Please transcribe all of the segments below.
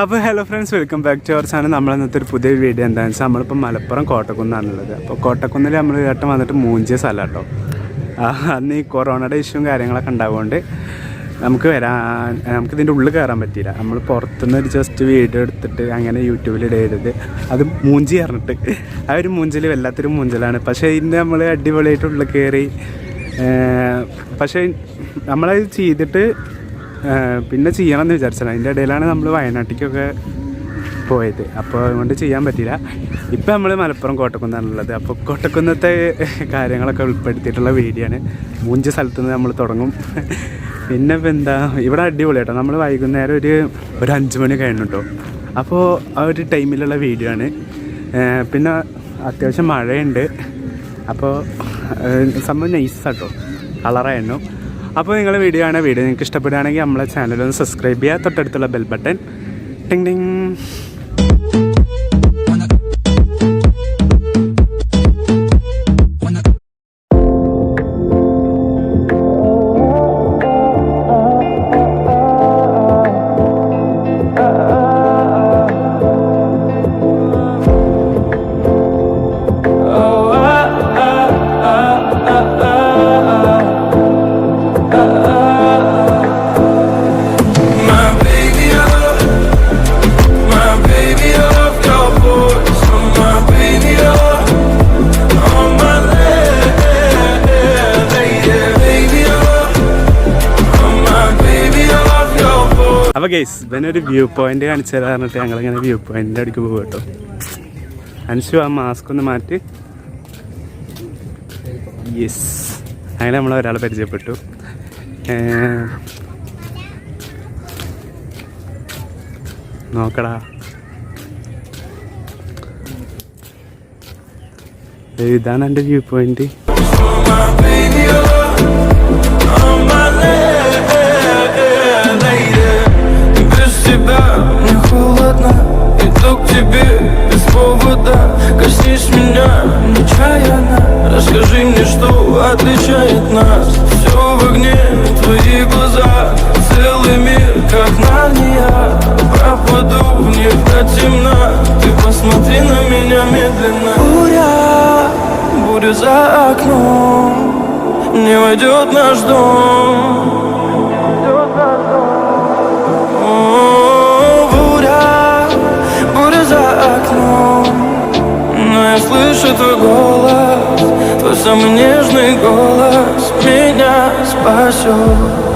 അപ്പോൾ hello friends welcome back to our channel നമ്മൾ ഇന്നത്തെ ഒരു പുതിയ വീഡിയോ എന്താണെന്ന് വെച്ചാൽ നമ്മളിപ്പോൾ മലപ്പുറം കോട്ടക്കുന്നാണുള്ളത് അപ്പോൾ കോട്ടക്കുന്നിൽ നമ്മൾ ഏട്ടം വന്നിട്ട് മൂഞ്ചിയ സ്ഥലം കേട്ടോ. അന്ന് ഈ കൊറോണയുടെ ഇഷ്യൂവും കാര്യങ്ങളൊക്കെ ഉണ്ടാവുകൊണ്ട് നമുക്ക് വരാൻ നമുക്ക് ഇതിന്റെ ഉള്ളിൽ കയറാൻ പറ്റിയില്ല. നമ്മൾ പുറത്തുനിന്ന് ഒരു ജസ്റ്റ് വീഡിയോ എടുത്തിട്ട് അങ്ങനെ യൂട്യൂബിൽ ഇടരുത്. അത് മൂഞ്ചി പറഞ്ഞിട്ട്. ആ ഒരു മൂഞ്ചൽ വല്ലാത്തൊരു മൂഞ്ചലാണ്. പക്ഷേ ഇതിന്റെ നമ്മൾ അടിപൊളിയായിട്ട് ഉള്ളിൽ കയറി പക്ഷേ നമ്മളത് ചെയ്തിട്ട് പിന്നെ ചെയ്യണം എന്ന് വിചാരിച്ചത്. അതിന്റെ ഇടയിലാണ് നമ്മൾ വയനാട്ടിലേക്കൊക്കെ പോയത്. അപ്പോൾ അതുകൊണ്ട് ചെയ്യാൻ പറ്റില്ല ഇപ്പം നമ്മൾ മലപ്പുറം കോട്ടക്കുന്നാണുള്ളത് അപ്പോൾ കോട്ടക്കുന്നത്തെ കാര്യങ്ങളൊക്കെ ഉൾപ്പെടുത്തിയിട്ടുള്ള വീഡിയോ ആണ് മൂഞ്ച് സ്ഥലത്തു നിന്ന് നമ്മൾ തുടങ്ങും. പിന്നെ ഇപ്പം എന്താ ഇവിടെ അടിപൊളി കേട്ടോ. നമ്മൾ വൈകുന്നേരം ഒരു ഒരു അഞ്ച് മണി കഴിഞ്ഞിട്ടോ. അപ്പോൾ ആ ഒരു ടൈമിലുള്ള വീഡിയോ ആണ്. പിന്നെ അത്യാവശ്യം മഴയുണ്ട്. അപ്പോൾ സംഭവം സംഭവം നൈസാട്ടോ കളറായിരുന്നു അപ്പോൾ നിങ്ങൾ വീഡിയോ ആണ് വീഡിയോ നിങ്ങൾക്ക് ഇഷ്ടപ്പെടുകയാണെങ്കിൽ നമ്മളെ ചാനലൊന്ന് സബ്സ്ക്രൈബ് ചെയ്യുക തൊട്ടടുത്തുള്ള ബെൽ ബട്ടൺ ടിങ് ടിങ്. അപ്പോൾ ഗൈസ് ഇവനെ ഒരു വ്യൂ പോയിന്റ് കാണിച്ചു തരാൻ പറഞ്ഞിട്ട് ഞങ്ങളിങ്ങനെ വ്യൂ പോയിന്റിന്റെ അടുക്ക് പോകും കേട്ടോ അൻഷു ആ മാസ്ക് ഒന്ന് മാറ്റി. യെസ് അങ്ങനെ നമ്മൾ ഒരാളെ പരിചയപ്പെട്ടു. നോക്കടാ. ഇതാണ് എന്റെ വ്യൂ പോയിന്റ് расскажи мне, что отличает нас, все в огне, твои глаза, целый мир, как Нарния, пропаду в них до темна, ты посмотри на меня медленно. Буря, буря за окном, не войдет наш дом. О, буря, буря за окном Но я слышу твой голос Твой самый нежный голос Меня спасет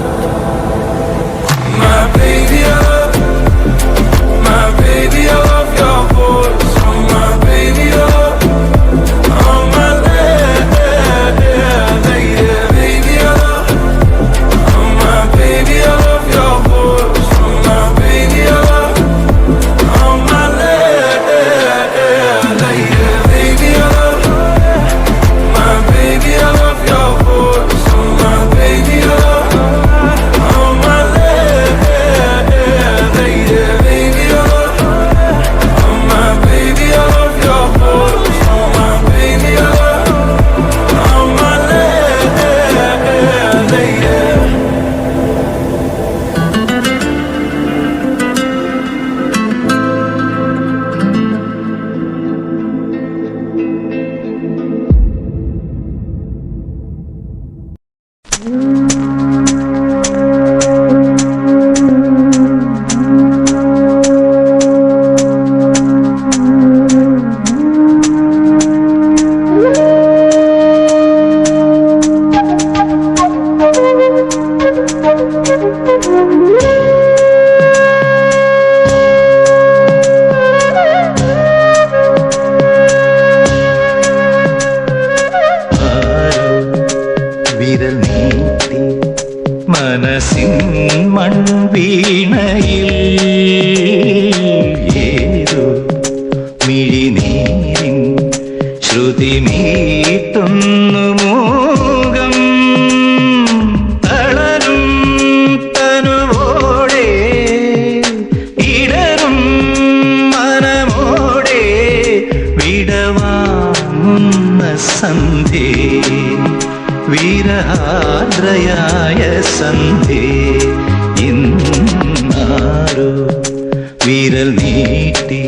നീട്ടി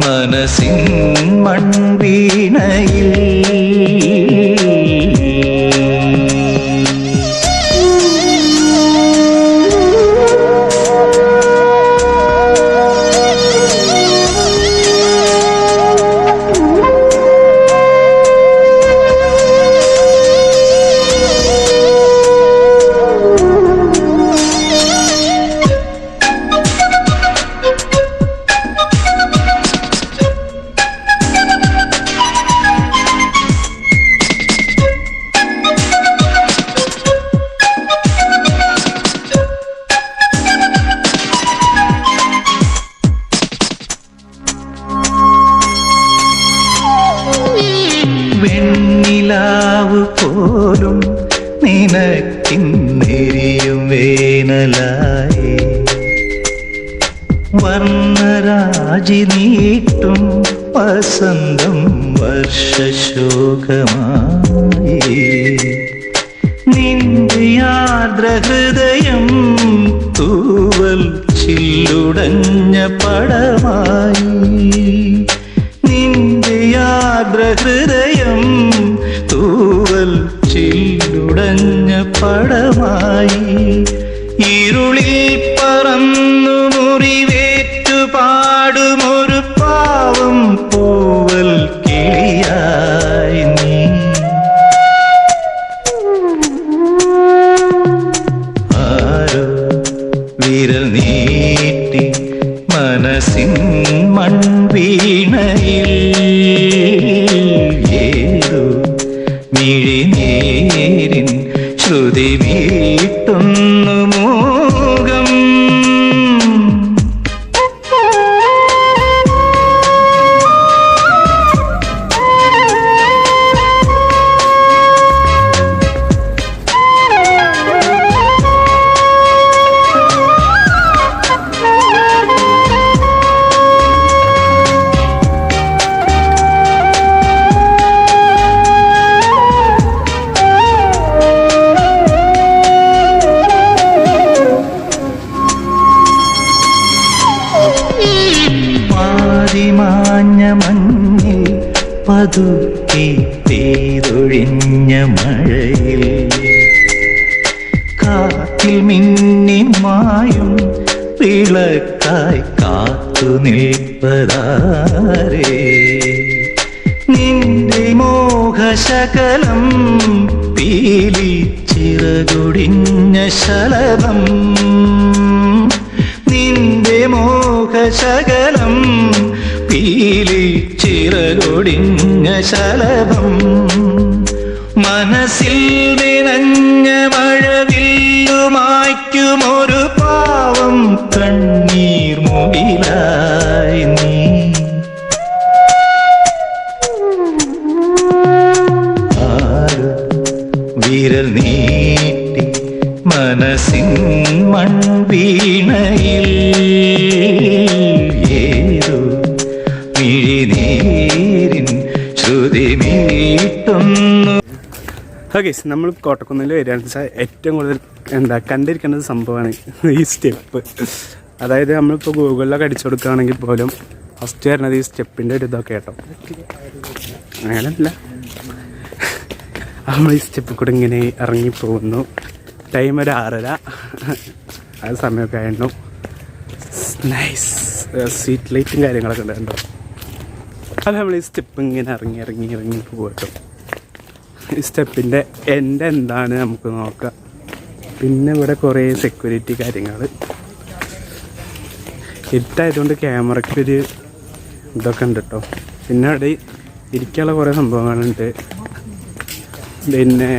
മനസ്സിൻ മൺവീണയിൽ പോലും നിനക്കിന്നെരിയും വേനലായി. വർണരാജി നീട്ടും വസന്തം വർഷശോകമായി. നിന്റെ ആർദ്രഹൃദയം തൂവൽ ചില്ലുടഞ്ഞ പടമായി. പടമായി ഇരുളിൽ പറന്നു മുറിവേറ്റു പാടുമൊരു പാവം പൂവൽ കിളിയായി നീ. ആരോ വിരൽ നീട്ടി മനസ്സിൻ മൺവീണയിൽ ഏതോ മിഴിനീരിൻ ശ്രുതി മീട്ടുന്നു മാറിമാഞ്ഞ മഞ്ഞിൽ പതുക്കി പെയ്തൊഴിഞ്ഞ മഴയിൽ. കാറ്റിൽ മിന്നി മായും വിളക്കായി കാത്തു നിൽപ്പതാരേ. നിന്റെ മോഹശകലം പീലി ചിറകൊടിഞ്ഞ ശലഭം മോഹശകലം പീലി ചിറകൊടിഞ്ഞ ശലഭം. മനസ്സിൽ ശ്രുതി മീട്ടുന്നു ഓക്കെ നമ്മൾ കോട്ടക്കുന്നിൽ വരികയാണെന്ന് വെച്ചാൽ ഏറ്റവും കൂടുതൽ എന്താ കണ്ടിരിക്കേണ്ട സംഭവമാണ് ഈ സ്റ്റെപ്പ്. അതായത് നമ്മളിപ്പോൾ ഗൂഗിളിലൊക്കെ അടിച്ചു കൊടുക്കുകയാണെങ്കിൽ പോലും ഫസ്റ്റ് വരുന്നത് ഈ സ്റ്റെപ്പിന്റെ ഒരു ഇതൊക്കെ കേട്ടോ. അങ്ങനല്ല നമ്മൾ ഈ സ്റ്റെപ്പിൽ കൂടെ ഇങ്ങനെ ഇറങ്ങി പോകുന്നു ടൈം ഒരു ആറര. ആ സമയമൊക്കെ ആയിരുന്നു. നൈസ് സീറ്റ് ലൈറ്റും കാര്യങ്ങളൊക്കെ ഉണ്ട് കേട്ടോ അത് നമ്മൾ ഈ സ്റ്റെപ്പ് ഇങ്ങനെ ഇറങ്ങി ഇറങ്ങി ഇറങ്ങി പോകട്ടോ ഈ സ്റ്റെപ്പിന്റെ എന്റെ എന്താണ് നമുക്ക് നോക്കാം. പിന്നെ ഇവിടെ കുറേ സെക്യൂരിറ്റി കാര്യങ്ങൾ ഇരുട്ടായതുകൊണ്ട് ക്യാമറയ്ക്കൊരു ഇതൊക്കെ ഉണ്ട് കേട്ടോ പിന്നെ അവിടെ ഇരിക്കാനുള്ള കുറേ സംഭവങ്ങളുണ്ട്. പിന്നെ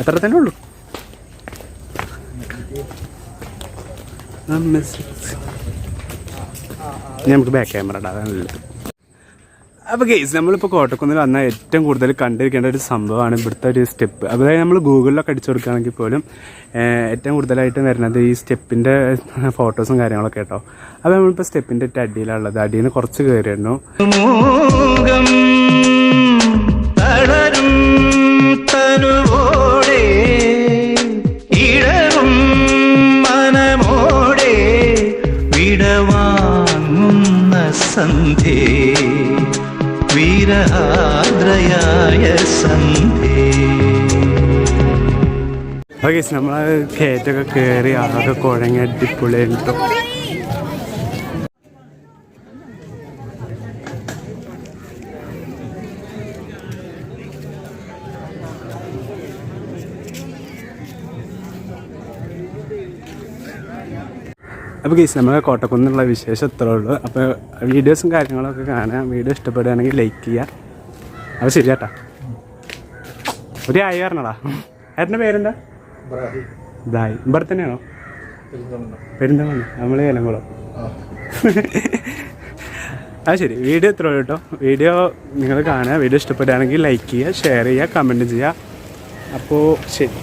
അത്ര തന്നെ ഉള്ളൂ. നമുക്ക് ബാക്ക് ക്യാമറ ഉണ്ടാകാനുള്ളത് അപ്പോൾ കേസ് നമ്മളിപ്പോൾ കോട്ടക്കുന്നിൽ വന്നാൽ ഏറ്റവും കൂടുതൽ കണ്ടിരിക്കേണ്ട ഒരു സംഭവമാണ് ഇവിടുത്തെ ഒരു സ്റ്റെപ്പ് അതായത് നമ്മൾ ഗൂഗിളിലൊക്കെ അടിച്ചു കൊടുക്കുകയാണെങ്കിൽ പോലും ഏറ്റവും കൂടുതലായിട്ട് വരുന്നത് ഈ സ്റ്റെപ്പിന്റെ ഫോട്ടോസും കാര്യങ്ങളൊക്കെ കേട്ടോ. അപ്പോൾ നമ്മളിപ്പോൾ സ്റ്റെപ്പിന്റെ ഏറ്റവും അടിയിലുള്ളത് അടിയിൽ നിന്ന് കുറച്ച് കയറിയിരുന്നു ഓക്കെ നമ്മൾ കയറ്റൊക്കെ കയറി ആകെ കുഴങ്ങി അടിപൊളി അപ്പോൾ ഗീസ് നമ്മളെ കോട്ടക്കുന്നുള്ള വിശേഷം ഇത്രേ ഉള്ളൂ. അപ്പോൾ വീഡിയോസും കാര്യങ്ങളൊക്കെ കാണാം വീഡിയോ ഇഷ്ടപ്പെടുകയാണെങ്കിൽ ലൈക്ക് ചെയ്യുക. അപ്പോൾ ശരി ചേട്ടാ ഒരു ആയി പറഞ്ഞടാ ഏട്ടന്റെ പേരെന്താ? ഇതായി. ഇവിടെ തന്നെയാണോ? പെരിന്തമണ്ണ നമ്മൾ ഏലംകുളം. ആ ശരി. വീഡിയോ എത്ര കേട്ടോ. വീഡിയോ നിങ്ങൾ കാണുക. വീഡിയോ ഇഷ്ടപ്പെടുകയാണെങ്കിൽ ലൈക്ക് ചെയ്യുക ഷെയർ ചെയ്യുക കമന്റ് ചെയ്യുക. അപ്പോൾ ശരി.